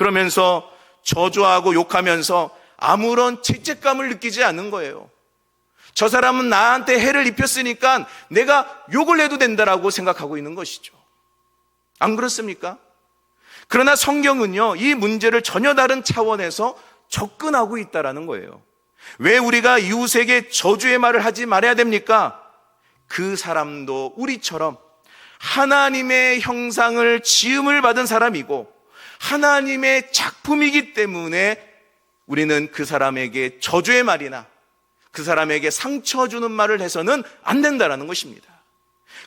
그러면서 저주하고 욕하면서 아무런 죄책감을 느끼지 않는 거예요. 저 사람은 나한테 해를 입혔으니까 내가 욕을 해도 된다라고 생각하고 있는 것이죠. 안 그렇습니까? 그러나 성경은요, 이 문제를 전혀 다른 차원에서 접근하고 있다라는 거예요. 왜 우리가 이웃에게 저주의 말을 하지 말아야 됩니까? 그 사람도 우리처럼 하나님의 형상을 지음을 받은 사람이고 하나님의 작품이기 때문에 우리는 그 사람에게 저주의 말이나 그 사람에게 상처 주는 말을 해서는 안 된다라는 것입니다.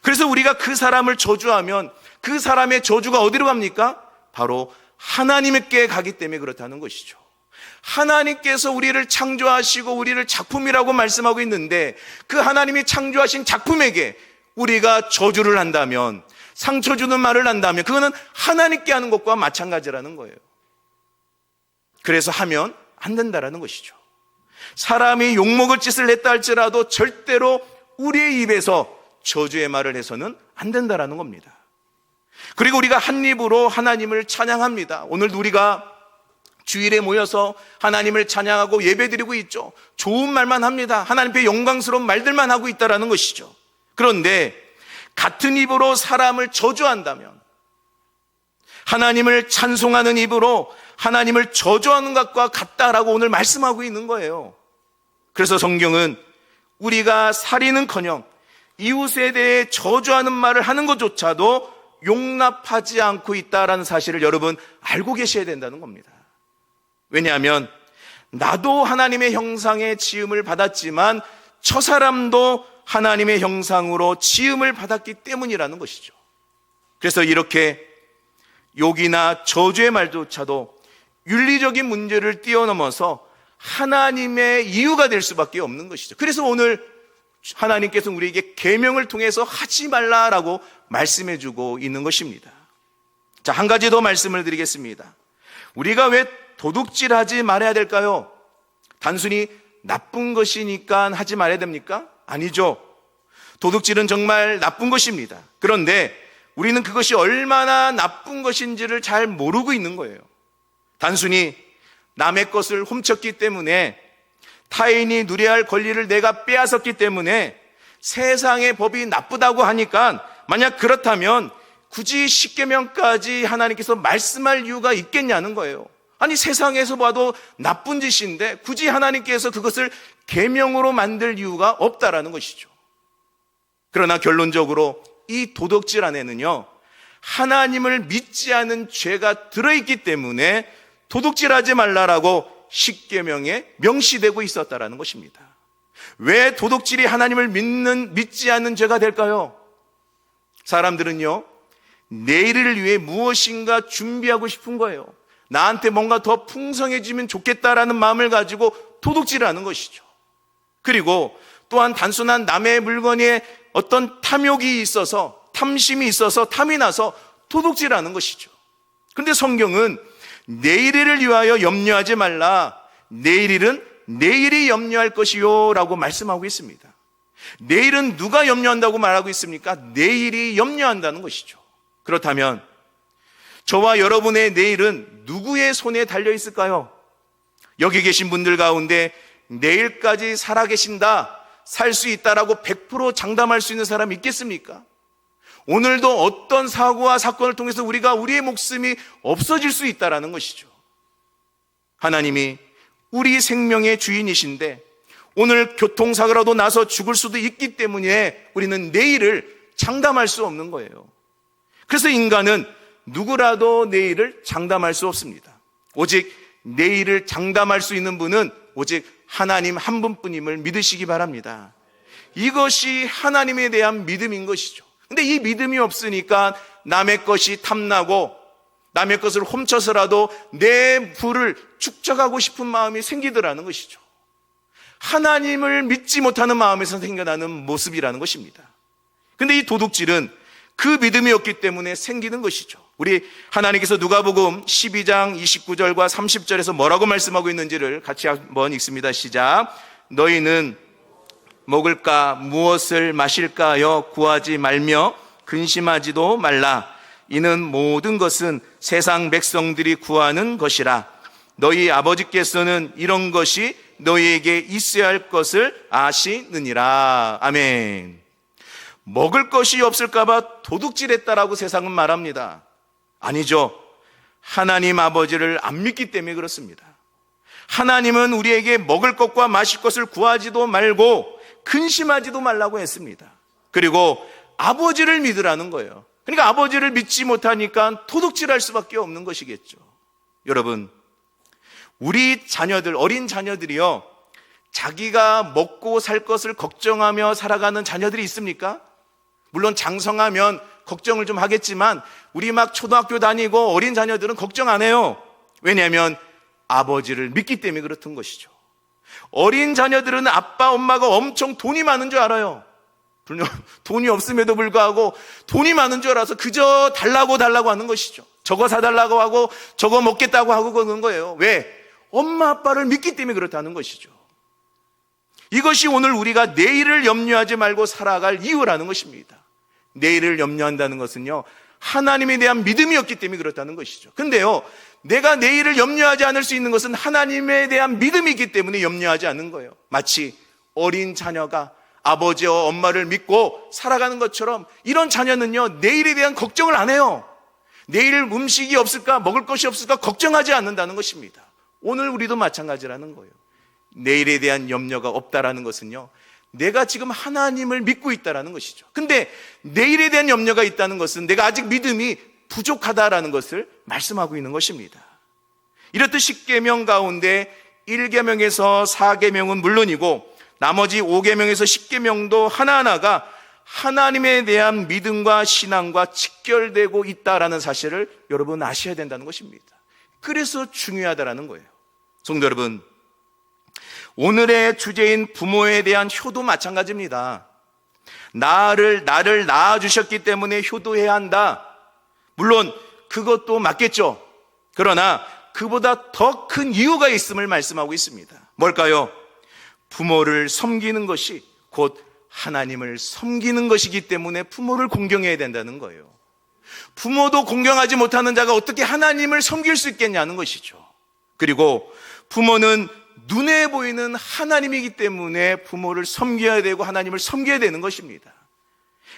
그래서 우리가 그 사람을 저주하면 그 사람의 저주가 어디로 갑니까? 바로 하나님께 가기 때문에 그렇다는 것이죠. 하나님께서 우리를 창조하시고 우리를 작품이라고 말씀하고 있는데 그 하나님이 창조하신 작품에게 우리가 저주를 한다면 상처 주는 말을 한다면 그거는 하나님께 하는 것과 마찬가지라는 거예요. 그래서 하면 안 된다라는 것이죠. 사람이 욕먹을 짓을 했다 할지라도 절대로 우리의 입에서 저주의 말을 해서는 안 된다라는 겁니다. 그리고 우리가 한 입으로 하나님을 찬양합니다. 오늘도 우리가 주일에 모여서 하나님을 찬양하고 예배드리고 있죠. 좋은 말만 합니다. 하나님께 영광스러운 말들만 하고 있다라는 것이죠. 그런데 같은 입으로 사람을 저주한다면 하나님을 찬송하는 입으로 하나님을 저주하는 것과 같다라고 오늘 말씀하고 있는 거예요. 그래서 성경은 우리가 살인은커녕 이웃에 대해 저주하는 말을 하는 것조차도 용납하지 않고 있다라는 사실을 여러분 알고 계셔야 된다는 겁니다. 왜냐하면 나도 하나님의 형상의 지음을 받았지만 저 사람도 하나님의 형상으로 지음을 받았기 때문이라는 것이죠. 그래서 이렇게 욕이나 저주의 말조차도 윤리적인 문제를 뛰어넘어서 하나님의 이유가 될 수밖에 없는 것이죠. 그래서 오늘 하나님께서 우리에게 계명을 통해서 하지 말라라고 말씀해 주고 있는 것입니다. 자, 한 가지 더 말씀을 드리겠습니다. 우리가 왜 도둑질 하지 말아야 될까요? 단순히 나쁜 것이니까 하지 말아야 됩니까? 아니죠. 도둑질은 정말 나쁜 것입니다. 그런데 우리는 그것이 얼마나 나쁜 것인지를 잘 모르고 있는 거예요. 단순히 남의 것을 훔쳤기 때문에 타인이 누려야 할 권리를 내가 빼앗았기 때문에 세상의 법이 나쁘다고 하니까 만약 그렇다면 굳이 십계명까지 하나님께서 말씀할 이유가 있겠냐는 거예요. 아니 세상에서 봐도 나쁜 짓인데 굳이 하나님께서 그것을 계명으로 만들 이유가 없다라는 것이죠. 그러나 결론적으로 이 도덕질 안에는요. 하나님을 믿지 않은 죄가 들어있기 때문에 도둑질하지 말라라고 십계명에 명시되고 있었다라는 것입니다. 왜 도둑질이 하나님을 믿는 믿지 않는 죄가 될까요? 사람들은요. 내일을 위해 무엇인가 준비하고 싶은 거예요. 나한테 뭔가 더 풍성해지면 좋겠다라는 마음을 가지고 도둑질하는 것이죠. 그리고 또한 단순한 남의 물건에 어떤 탐욕이 있어서 탐심이 있어서 탐이 나서 도둑질하는 것이죠. 근데 성경은 내일을 위하여 염려하지 말라. 내일일은 내일이 염려할 것이요. 라고 말씀하고 있습니다. 내일은 누가 염려한다고 말하고 있습니까? 내일이 염려한다는 것이죠. 그렇다면 저와 여러분의 내일은 누구의 손에 달려 있을까요? 여기 계신 분들 가운데 내일까지 살아계신다, 살 수 있다라고 100% 장담할 수 있는 사람 있겠습니까? 오늘도 어떤 사고와 사건을 통해서 우리가 우리의 목숨이 없어질 수 있다라는 것이죠. 하나님이 우리 생명의 주인이신데 오늘 교통사고라도 나서 죽을 수도 있기 때문에 우리는 내일을 장담할 수 없는 거예요. 그래서 인간은 누구라도 내일을 장담할 수 없습니다. 오직 내일을 장담할 수 있는 분은 오직 하나님 한 분뿐임을 믿으시기 바랍니다. 이것이 하나님에 대한 믿음인 것이죠. 근데 이 믿음이 없으니까 남의 것이 탐나고 남의 것을 훔쳐서라도 내 부를 축적하고 싶은 마음이 생기더라는 것이죠. 하나님을 믿지 못하는 마음에서 생겨나는 모습이라는 것입니다. 근데 이 도둑질은 그 믿음이 없기 때문에 생기는 것이죠. 우리 하나님께서 누가복음 12장 29절과 30절에서 뭐라고 말씀하고 있는지를 같이 한번 읽습니다. 시작. 너희는 먹을까 무엇을 마실까요 구하지 말며 근심하지도 말라. 이는 모든 것은 세상 백성들이 구하는 것이라. 너희 아버지께서는 이런 것이 너희에게 있어야 할 것을 아시느니라. 아멘. 먹을 것이 없을까봐 도둑질했다라고 세상은 말합니다. 아니죠. 하나님 아버지를 안 믿기 때문에 그렇습니다. 하나님은 우리에게 먹을 것과 마실 것을 구하지도 말고 근심하지도 말라고 했습니다. 그리고 아버지를 믿으라는 거예요. 그러니까 아버지를 믿지 못하니까 도둑질할 수밖에 없는 것이겠죠. 여러분, 우리 자녀들, 어린 자녀들이요. 자기가 먹고 살 것을 걱정하며 살아가는 자녀들이 있습니까? 물론 장성하면 걱정을 좀 하겠지만 우리 막 초등학교 다니고 어린 자녀들은 걱정 안 해요. 왜냐하면 아버지를 믿기 때문에 그렇던 것이죠. 어린 자녀들은 아빠, 엄마가 엄청 돈이 많은 줄 알아요. 돈이 없음에도 불구하고 돈이 많은 줄 알아서 그저 달라고 달라고 하는 것이죠. 저거 사달라고 하고 저거 먹겠다고 하고 그러는 거예요. 왜? 엄마, 아빠를 믿기 때문에 그렇다는 것이죠. 이것이 오늘 우리가 내일을 염려하지 말고 살아갈 이유라는 것입니다. 내일을 염려한다는 것은요, 하나님에 대한 믿음이었기 때문에 그렇다는 것이죠. 근데요, 내가 내일을 염려하지 않을 수 있는 것은 하나님에 대한 믿음이기 때문에 염려하지 않는 거예요. 마치 어린 자녀가 아버지와 엄마를 믿고 살아가는 것처럼 이런 자녀는요, 내일에 대한 걱정을 안 해요. 내일 음식이 없을까, 먹을 것이 없을까 걱정하지 않는다는 것입니다. 오늘 우리도 마찬가지라는 거예요. 내일에 대한 염려가 없다라는 것은요, 내가 지금 하나님을 믿고 있다라는 것이죠. 근데 내일에 대한 염려가 있다는 것은 내가 아직 믿음이 부족하다라는 것을 말씀하고 있는 것입니다. 이렇듯 10계명 가운데 1계명에서 4계명은 물론이고 나머지 5계명에서 10계명도 하나하나가 하나님에 대한 믿음과 신앙과 직결되고 있다라는 사실을 여러분 아셔야 된다는 것입니다. 그래서 중요하다라는 거예요. 성도 여러분, 오늘의 주제인 부모에 대한 효도 마찬가지입니다. 나를, 나를 낳아주셨기 때문에 효도해야 한다. 물론 그것도 맞겠죠. 그러나 그보다 더 큰 이유가 있음을 말씀하고 있습니다. 뭘까요? 부모를 섬기는 것이 곧 하나님을 섬기는 것이기 때문에 부모를 공경해야 된다는 거예요. 부모도 공경하지 못하는 자가 어떻게 하나님을 섬길 수 있겠냐는 것이죠. 그리고 부모는 눈에 보이는 하나님이기 때문에 부모를 섬겨야 되고 하나님을 섬겨야 되는 것입니다.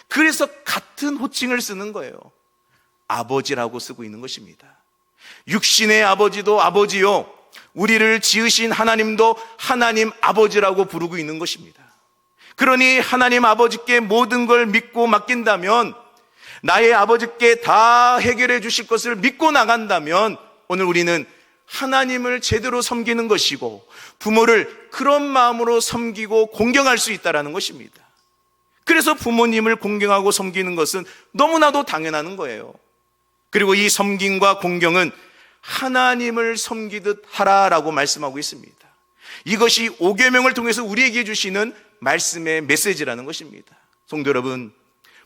그래서 같은 호칭을 쓰는 거예요. 아버지라고 쓰고 있는 것입니다. 육신의 아버지도 아버지요. 우리를 지으신 하나님도 하나님 아버지라고 부르고 있는 것입니다. 그러니 하나님 아버지께 모든 걸 믿고 맡긴다면 나의 아버지께 다 해결해 주실 것을 믿고 나간다면 오늘 우리는 하나님을 제대로 섬기는 것이고 부모를 그런 마음으로 섬기고 공경할 수 있다라는 것입니다. 그래서 부모님을 공경하고 섬기는 것은 너무나도 당연한 거예요. 그리고 이 섬김과 공경은 하나님을 섬기듯 하라라고 말씀하고 있습니다. 이것이 오계명을 통해서 우리에게 주시는 말씀의 메시지라는 것입니다. 성도 여러분,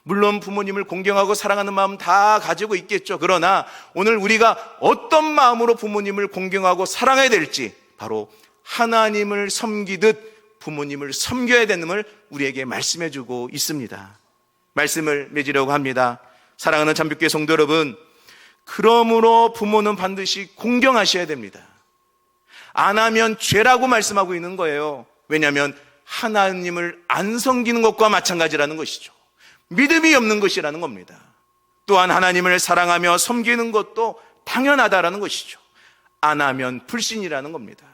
물론 부모님을 공경하고 사랑하는 마음 다 가지고 있겠죠. 그러나 오늘 우리가 어떤 마음으로 부모님을 공경하고 사랑해야 될지 바로 하나님을 섬기듯 부모님을 섬겨야 되는을 우리에게 말씀해 주고 있습니다. 말씀을 맺으려고 합니다. 사랑하는 참빛교회 성도 여러분, 그러므로 부모는 반드시 공경하셔야 됩니다. 안 하면 죄라고 말씀하고 있는 거예요. 왜냐하면 하나님을 안 섬기는 것과 마찬가지라는 것이죠. 믿음이 없는 것이라는 겁니다. 또한 하나님을 사랑하며 섬기는 것도 당연하다라는 것이죠. 안 하면 불신이라는 겁니다.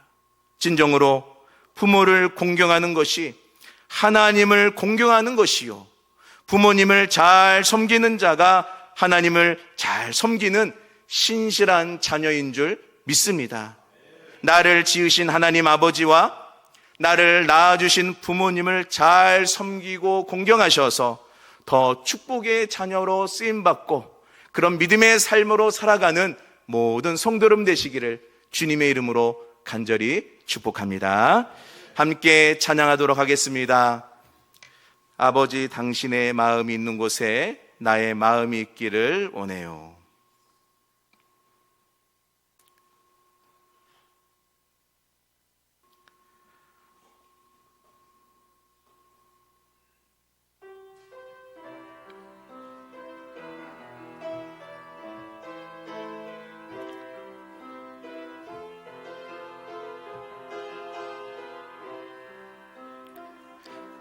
진정으로 부모를 공경하는 것이 하나님을 공경하는 것이요. 부모님을 잘 섬기는 자가 하나님을 잘 섬기는 신실한 자녀인 줄 믿습니다. 나를 지으신 하나님 아버지와 나를 낳아주신 부모님을 잘 섬기고 공경하셔서 더 축복의 자녀로 쓰임받고 그런 믿음의 삶으로 살아가는 모든 성도름 되시기를 주님의 이름으로 간절히 축복합니다. 함께 찬양하도록 하겠습니다. 아버지 당신의 마음이 있는 곳에 나의 마음이 있기를 원해요.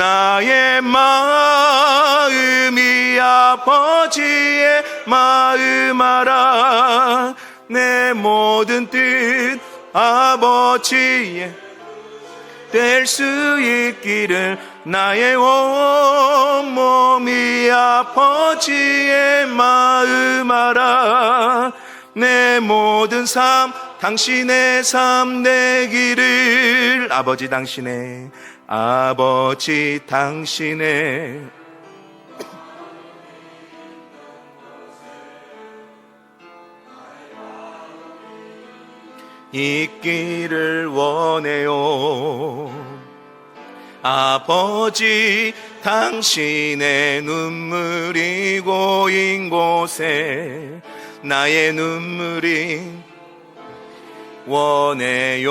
나의 마음이 아버지의 마음 알아. 내 모든 뜻 아버지의 될 수 있기를 나의 온 몸이 아버지의 마음 알아. 내 모든 삶 당신의 삶 되기를 아버지 당신의 아버지 당신의 있기를 원해요. 아버지 당신의 눈물이 고인 곳에 나의 눈물이 원해요.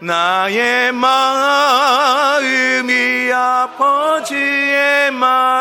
나의 마음이 아버지의 마음